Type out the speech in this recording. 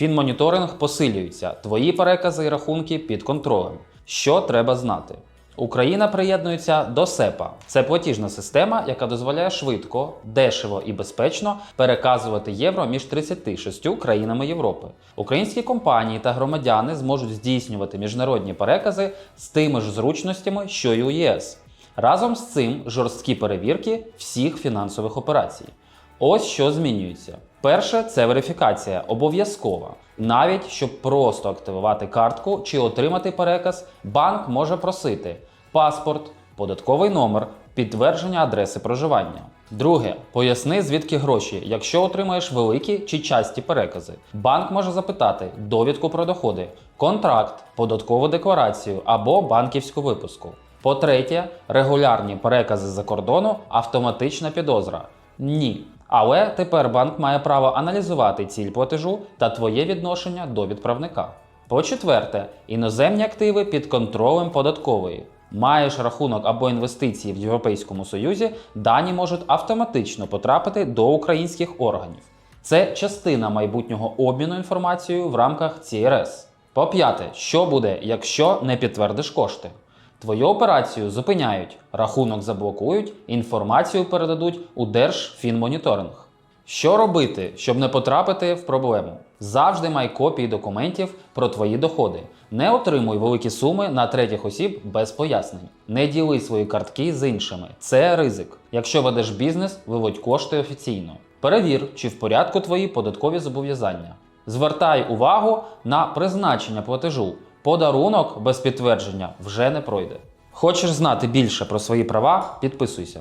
Фінмоніторинг посилюється, твої перекази і рахунки під контролем. Що треба знати? Україна приєднується до СЕПА. Це платіжна система, яка дозволяє швидко, дешево і безпечно переказувати євро між 36 країнами Європи. Українські компанії та громадяни зможуть здійснювати міжнародні перекази з тими ж зручностями, що й у ЄС. Разом з цим жорсткі перевірки всіх фінансових операцій. Ось що змінюється. Перше це верифікація обов'язкова. Навіть щоб просто активувати картку чи отримати переказ, банк може просити паспорт, податковий номер, підтвердження адреси проживання. Друге, поясни звідки гроші, якщо отримаєш великі чи часті перекази. Банк може запитати довідку про доходи, контракт, податкову декларацію або банківську випуску. По-третє, регулярні перекази за кордону, автоматична підозра. Ні. Але тепер банк має право аналізувати ціль платежу та твоє відношення до відправника. По-четверте, іноземні активи під контролем податкової. Маєш рахунок або інвестиції в Європейському Союзі, дані можуть автоматично потрапити до українських органів. Це частина майбутнього обміну інформацією в рамках ЦРС. По-п'яте, що буде, якщо не підтвердиш кошти? Твою операцію зупиняють, рахунок заблокують, інформацію передадуть у Держфінмоніторинг. Що робити, щоб не потрапити в проблему? Завжди май копії документів про твої доходи. Не отримуй великі суми на третіх осіб без пояснень. Не діли свої картки з іншими. Це ризик. Якщо ведеш бізнес, виводь кошти офіційно. Перевір, чи в порядку твої податкові зобов'язання. Звертай увагу на призначення платежу. Подарунок без підтвердження вже не пройде. Хочеш знати більше про свої права? Підписуйся.